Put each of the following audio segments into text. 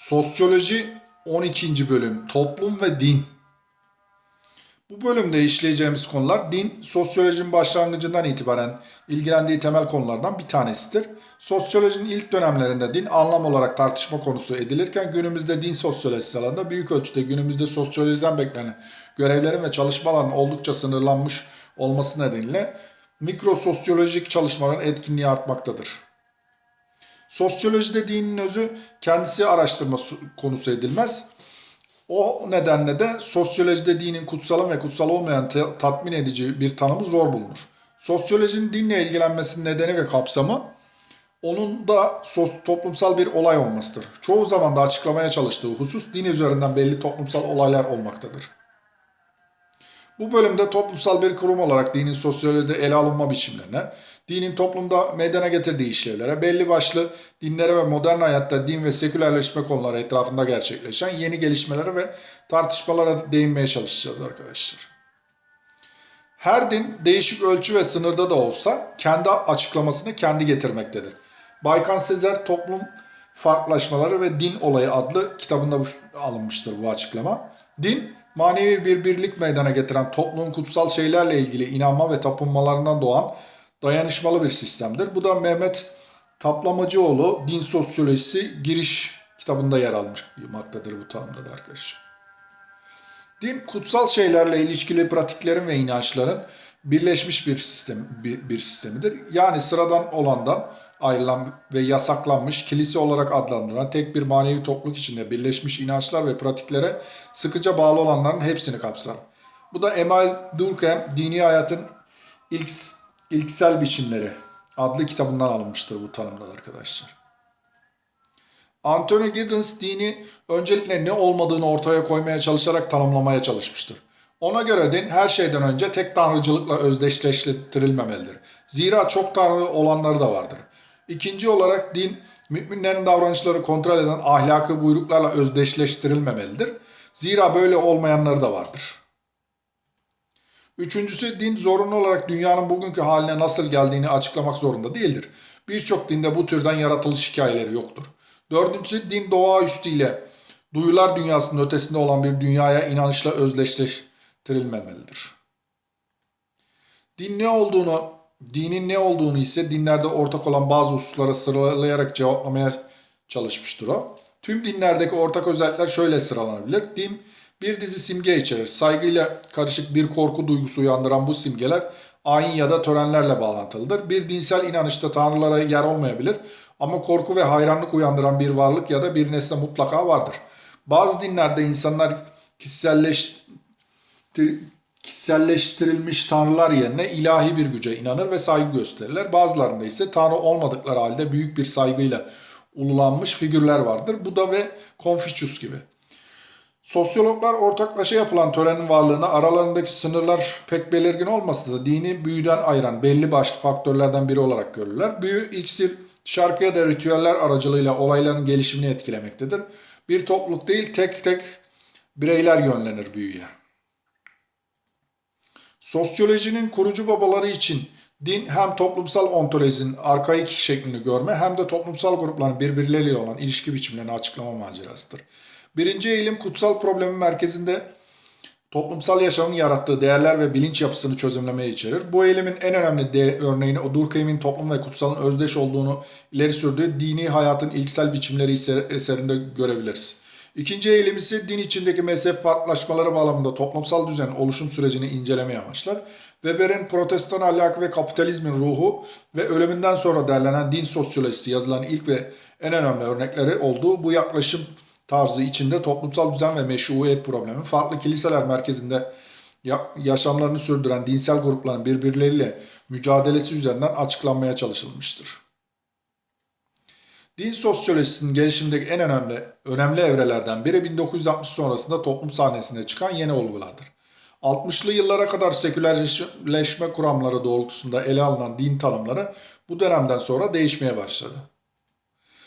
Sosyoloji 12. bölüm Toplum ve Din. Bu bölümde işleyeceğimiz konular din, sosyolojinin başlangıcından itibaren ilgilendiği temel konulardan bir tanesidir. Sosyolojinin ilk dönemlerinde din anlam olarak tartışma konusu edilirken günümüzde din sosyolojisi alanında büyük ölçüde günümüzde sosyolojiden beklenen görevlerin ve çalışmaların oldukça sınırlanmış olması nedeniyle mikro sosyolojik çalışmaların etkinliği artmaktadır. Sosyolojide dinin özü kendisi araştırma su- konusu edilmez. O nedenle de sosyolojide dinin kutsalı ve kutsal olmayan tatmin edici bir tanımı zor bulunur. Sosyolojinin dinle ilgilenmesinin nedeni ve kapsamı onun da toplumsal bir olay olmasıdır. Çoğu zaman da açıklamaya çalıştığı husus din üzerinden belli toplumsal olaylar olmaktadır. Bu bölümde toplumsal bir kurum olarak dinin sosyolojide ele alınma biçimlerine, dinin toplumda meydana getirdiği işlevlere, belli başlı dinlere ve modern hayatta din ve sekülerleşme konuları etrafında gerçekleşen yeni gelişmelere ve tartışmalara değinmeye çalışacağız arkadaşlar. Her din değişik ölçü ve sınırda da olsa kendi açıklamasını kendi getirmektedir. Baykan Sezer Toplum Farklılaşmaları ve Din Olayı adlı kitabında alınmıştır bu açıklama. Din, manevi bir birlik meydana getiren toplumun kutsal şeylerle ilgili inanma ve tapınmalarından doğan dayanışmalı bir sistemdir. Bu da Mehmet Taplamacıoğlu Din Sosyolojisi Giriş kitabında yer almaktadır bu tanımda da arkadaşlar. Din kutsal şeylerle ilişkili pratiklerin ve inançların birleşmiş bir sistem bir, bir sistemidir. Yani sıradan olandan ayrılan ve yasaklanmış kilise olarak adlandırılan tek bir manevi topluluk içinde birleşmiş inançlar ve pratiklere sıkıca bağlı olanların hepsini kapsar. Bu da Emile Durkheim Dini Hayatın İlk, İlksel Biçimleri adlı kitabından alınmıştır bu tanımda arkadaşlar. Anthony Giddens dini öncelikle ne olmadığını ortaya koymaya çalışarak tanımlamaya çalışmıştır. Ona göre din her şeyden önce tek tanrıcılıkla özdeşleştirilmemelidir. Zira çok tanrı olanları da vardır. İkinci olarak din müminlerin davranışları kontrol eden ahlakı buyruklarla özdeşleştirilmemelidir. Zira böyle olmayanları da vardır. Üçüncüsü din zorunlu olarak dünyanın bugünkü haline nasıl geldiğini açıklamak zorunda değildir. Birçok dinde bu türden yaratılış hikayeleri yoktur. Dördüncüsü din doğaüstü ile duyular dünyasının ötesinde olan bir dünyaya inanışla özdeşleştirilmemelidir. Din ne olduğunu, dinin ne olduğunu ise dinlerde ortak olan bazı hususlara sıralayarak cevaplamaya çalışmıştır o. Tüm dinlerdeki ortak özellikler şöyle sıralanabilir. Din bir dizi simge içerir. Saygıyla karışık bir korku duygusu uyandıran bu simgeler ayin ya da törenlerle bağlantılıdır. Bir dinsel inanışta tanrılara yer olmayabilir ama korku ve hayranlık uyandıran bir varlık ya da bir nesne mutlaka vardır. Bazı dinlerde insanlar kişiselleştir, kişiselleştirilmiş tanrılar yerine ilahi bir güce inanır ve saygı gösterirler. Bazılarında ise tanrı olmadıkları halde büyük bir saygıyla ululanmış figürler vardır. Buda ve Konfüçyüs gibi. Sosyologlar ortaklaşa yapılan törenin varlığını aralarındaki sınırlar pek belirgin olmasa da dini büyüden ayıran belli başlı faktörlerden biri olarak görürler. Büyü, iksir, şarkı ya da ritüeller aracılığıyla olayların gelişimini etkilemektedir. Bir topluluk değil tek tek bireyler yönlenir büyüye. Sosyolojinin kurucu babaları için din hem toplumsal ontolojinin arkaik şeklini görme hem de toplumsal grupların birbirleriyle olan ilişki biçimlerini açıklama macerasıdır. Birinci eğilim kutsal problemin merkezinde toplumsal yaşamın yarattığı değerler ve bilinç yapısını çözümlemeyi içerir. Bu eğilimin en önemli de örneğini o Durkheim'in toplum ve kutsalın özdeş olduğunu ileri sürdüğü dini hayatın ilksel biçimleri eserinde görebiliriz. İkinci eğilim ise din içindeki mezhep farklılaşmaları bağlamında toplumsal düzenin oluşum sürecini incelemeye amaçlar. Weber'in protestan ahlakı ve kapitalizmin ruhu ve ölümünden sonra derlenen din sosyolojisi yazılan ilk ve en önemli örnekleri olduğu bu yaklaşım tarzı içinde toplumsal düzen ve meşruiyet problemi farklı kiliseler merkezinde yaşamlarını sürdüren dinsel grupların birbirleriyle mücadelesi üzerinden açıklanmaya çalışılmıştır. Din sosyolojisinin gelişimindeki en önemli önemli evrelerden biri 1960 sonrasında toplum sahnesine çıkan yeni olgulardır. 60'lı yıllara kadar sekülerleşme kuramları doğrultusunda ele alınan din tanımları bu dönemden sonra değişmeye başladı.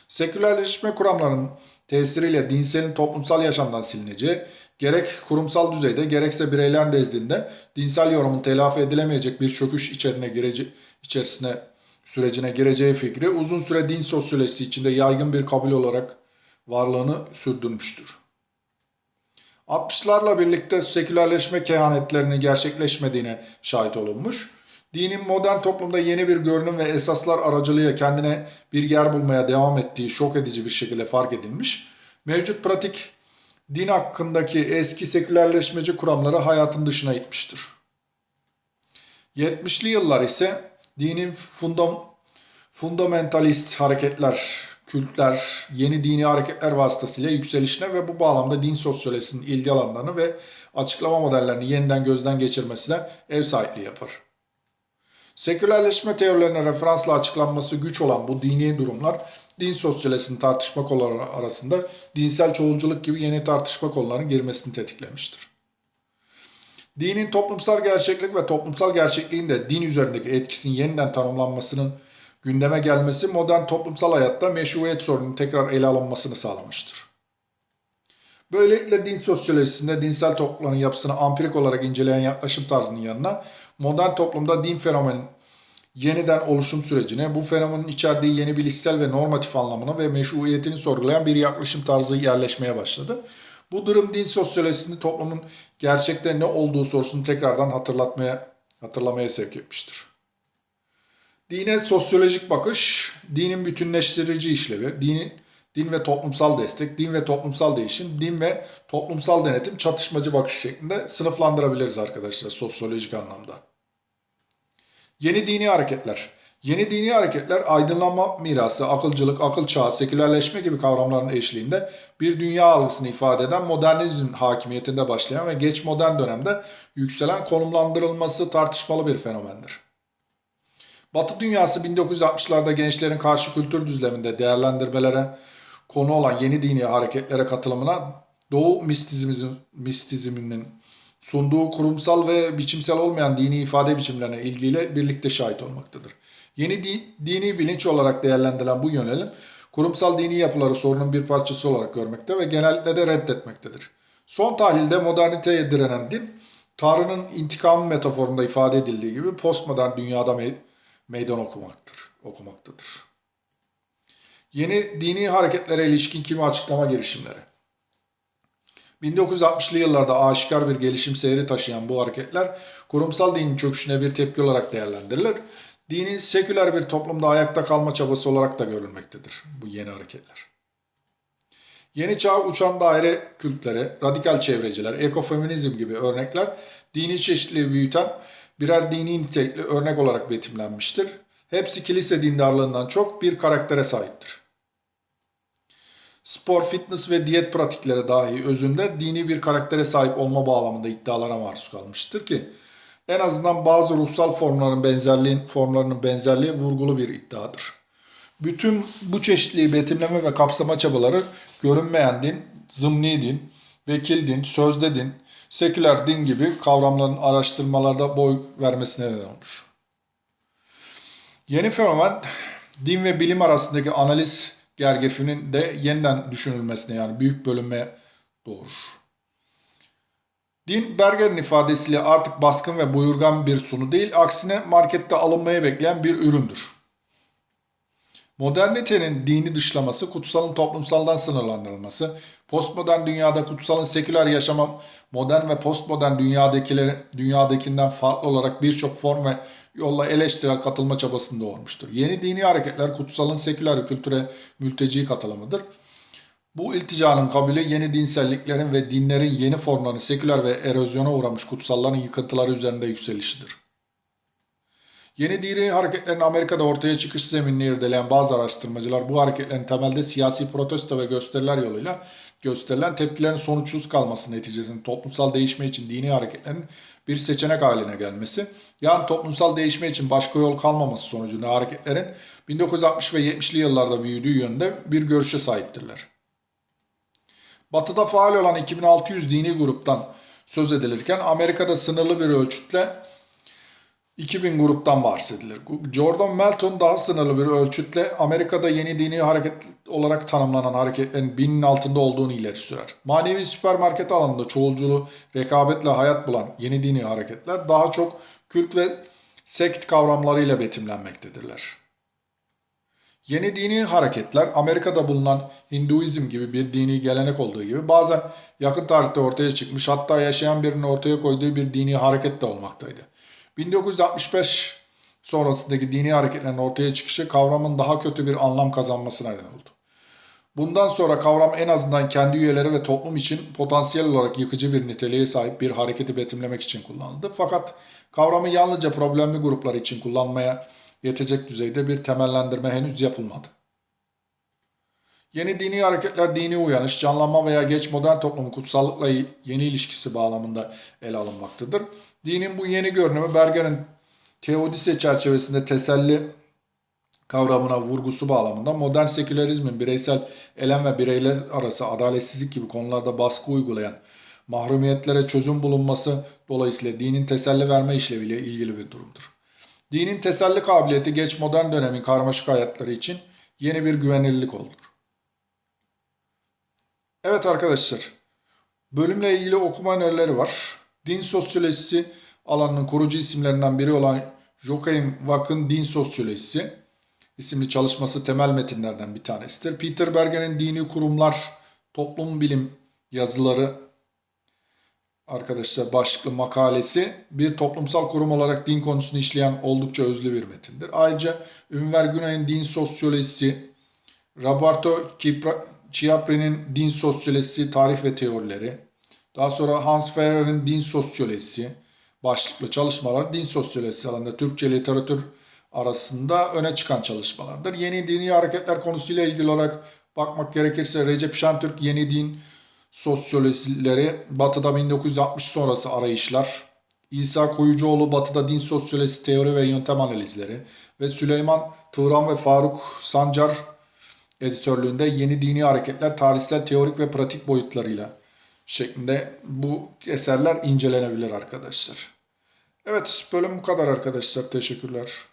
Sekülerleşme kuramlarının tesiriyle dinselin toplumsal yaşamdan silineceği, gerek kurumsal düzeyde gerekse bireyler nezdinde dinsel yorumun telafi edilemeyecek bir çöküş içerine girece içerisine sürecine gireceği fikri uzun süre din sosyolojisi içinde yaygın bir kabul olarak varlığını sürdürmüştür. 60'larla birlikte sekülerleşme kehanetlerinin gerçekleşmediğine şahit olunmuş. Dinin modern toplumda yeni bir görünüm ve esaslar aracılığıyla kendine bir yer bulmaya devam ettiği şok edici bir şekilde fark edilmiş. Mevcut pratik din hakkındaki eski sekülerleşmeci kuramları hayatın dışına itmiştir. 70'li yıllar ise dinin fundam, fundamentalist hareketler, kültler, yeni dini hareketler vasıtasıyla yükselişine ve bu bağlamda din sosyolojisinin ilgi alanlarını ve açıklama modellerini yeniden gözden geçirmesine ev sahipliği yapar. Sekülerleşme teorilerine referansla açıklanması güç olan bu dini durumlar din sosyolojisinin tartışma konuları arasında dinsel çoğulculuk gibi yeni tartışma konularının girmesini tetiklemiştir. Dinin toplumsal gerçeklik ve toplumsal gerçekliğin de din üzerindeki etkisinin yeniden tanımlanmasının gündeme gelmesi modern toplumsal hayatta meşruiyet sorununun tekrar ele alınmasını sağlamıştır. Böylelikle din sosyolojisinde dinsel toplumların yapısını ampirik olarak inceleyen yaklaşım tarzının yanına modern toplumda din fenomenin yeniden oluşum sürecine, bu fenomenin içerdiği yeni bilişsel ve normatif anlamını ve meşruiyetini sorgulayan bir yaklaşım tarzı yerleşmeye başladı. Bu durum din sosyolojisini toplumun gerçekte ne olduğu sorusunu tekrardan hatırlatmaya hatırlamaya sevk etmiştir. Dine sosyolojik bakış, dinin bütünleştirici işlevi, dinin din ve toplumsal destek, din ve toplumsal değişim, din ve toplumsal denetim çatışmacı bakış şeklinde sınıflandırabiliriz arkadaşlar sosyolojik anlamda. Yeni dini hareketler. Yeni dini hareketler aydınlanma mirası, akılcılık, akıl çağı, sekülerleşme gibi kavramların eşliğinde bir dünya algısını ifade eden modernizm hakimiyetinde başlayan ve geç modern dönemde yükselen konumlandırılması tartışmalı bir fenomendir. Batı dünyası 1960'larda gençlerin karşı kültür düzleminde değerlendirmelere konu olan yeni dini hareketlere katılımına Doğu mistizminin sunduğu kurumsal ve biçimsel olmayan dini ifade biçimlerine ilgiyle birlikte şahit olmaktadır. Yeni di, dini bilinç olarak değerlendirilen bu yönelim, kurumsal dini yapıları sorunun bir parçası olarak görmekte ve genellikle de reddetmektedir. Son tahlilde moderniteye direnen din, Tanrı'nın intikamı metaforunda ifade edildiği gibi postmodern dünyada me meydan okumaktır, okumaktadır. Yeni dini hareketlere ilişkin kimi açıklama girişimleri. 1960'lı yıllarda aşikar bir gelişim seyri taşıyan bu hareketler kurumsal dinin çöküşüne bir tepki olarak değerlendirilir. Dinin seküler bir toplumda ayakta kalma çabası olarak da görülmektedir bu yeni hareketler. Yeni çağ uçan daire kültleri, radikal çevreciler, ekofeminizm gibi örnekler dini çeşitliliği büyüten birer dini nitelikli örnek olarak betimlenmiştir. Hepsi kilise dindarlığından çok bir karaktere sahiptir spor, fitness ve diyet pratikleri dahi özünde dini bir karaktere sahip olma bağlamında iddialara maruz kalmıştır ki en azından bazı ruhsal formların benzerliğin formlarının benzerliği vurgulu bir iddiadır. Bütün bu çeşitliği betimleme ve kapsama çabaları görünmeyen din, zımni din, vekil din, sözde din, seküler din gibi kavramların araştırmalarda boy vermesine neden olmuş. Yeni fenomen din ve bilim arasındaki analiz gergefinin de yeniden düşünülmesine yani büyük bölünme doğurur. Din Berger'in ifadesiyle artık baskın ve buyurgan bir sunu değil, aksine markette alınmaya bekleyen bir üründür. Modernitenin dini dışlaması, kutsalın toplumsaldan sınırlandırılması, postmodern dünyada kutsalın seküler yaşama modern ve postmodern dünyadakiler, dünyadakinden farklı olarak birçok form ve yolla eleştirel katılma çabasını doğurmuştur. Yeni dini hareketler kutsalın seküler kültüre mülteci katılımıdır. Bu ilticanın kabulü yeni dinselliklerin ve dinlerin yeni formlarının seküler ve erozyona uğramış kutsalların yıkıntıları üzerinde yükselişidir. Yeni dini hareketlerin Amerika'da ortaya çıkış zeminini irdeleyen bazı araştırmacılar bu hareketlerin temelde siyasi protesto ve gösteriler yoluyla gösterilen tepkilerin sonuçsuz kalması neticesinde toplumsal değişme için dini hareketlerin bir seçenek haline gelmesi, yani toplumsal değişme için başka yol kalmaması sonucunda hareketlerin 1960 ve 70'li yıllarda büyüdüğü yönde bir görüşe sahiptirler. Batı'da faal olan 2600 dini gruptan söz edilirken Amerika'da sınırlı bir ölçütle 2000 gruptan bahsedilir. Jordan Melton daha sınırlı bir ölçütle Amerika'da yeni dini hareket olarak tanımlanan hareketlerin binin altında olduğunu ileri sürer. Manevi süpermarket alanında çoğulculuğu rekabetle hayat bulan yeni dini hareketler daha çok kült ve sekt kavramlarıyla betimlenmektedirler. Yeni dini hareketler Amerika'da bulunan Hinduizm gibi bir dini gelenek olduğu gibi bazen yakın tarihte ortaya çıkmış hatta yaşayan birinin ortaya koyduğu bir dini hareket de olmaktaydı. 1965 sonrasındaki dini hareketlerin ortaya çıkışı kavramın daha kötü bir anlam kazanmasına neden oldu. Bundan sonra kavram en azından kendi üyeleri ve toplum için potansiyel olarak yıkıcı bir niteliğe sahip bir hareketi betimlemek için kullanıldı. Fakat kavramı yalnızca problemli gruplar için kullanmaya yetecek düzeyde bir temellendirme henüz yapılmadı. Yeni dini hareketler dini uyanış, canlanma veya geç modern toplumun kutsallıkla yeni ilişkisi bağlamında ele alınmaktadır. Dinin bu yeni görünümü Berger'in Teodise çerçevesinde teselli kavramına vurgusu bağlamında modern sekülerizmin bireysel elem ve bireyler arası adaletsizlik gibi konularda baskı uygulayan mahrumiyetlere çözüm bulunması dolayısıyla dinin teselli verme işleviyle ilgili bir durumdur. Dinin teselli kabiliyeti geç modern dönemin karmaşık hayatları için yeni bir güvenilirlik olur. Evet arkadaşlar, bölümle ilgili okuma önerileri var. Din sosyolojisi alanının kurucu isimlerinden biri olan Joachim Wack'ın Din Sosyolojisi isimli çalışması temel metinlerden bir tanesidir. Peter Berger'in Dini Kurumlar Toplum Bilim yazıları arkadaşlar başlıklı makalesi bir toplumsal kurum olarak din konusunu işleyen oldukça özlü bir metindir. Ayrıca Ünver Günay'ın Din Sosyolojisi, Roberto Chiapri'nin Din Sosyolojisi, Tarih ve Teorileri, daha sonra Hans Ferrer'in Din Sosyolojisi başlıklı çalışmalar din sosyolojisi alanında Türkçe literatür arasında öne çıkan çalışmalardır. Yeni dini hareketler konusuyla ilgili olarak bakmak gerekirse Recep Şentürk Yeni Din Sosyolojileri Batı'da 1960 sonrası arayışlar, İsa Kuyucuoğlu Batı'da Din Sosyolojisi Teori ve Yöntem Analizleri ve Süleyman Tığran ve Faruk Sancar editörlüğünde Yeni Dini Hareketler tarihsel, teorik ve pratik boyutlarıyla şeklinde bu eserler incelenebilir arkadaşlar. Evet bölüm bu kadar arkadaşlar. Teşekkürler.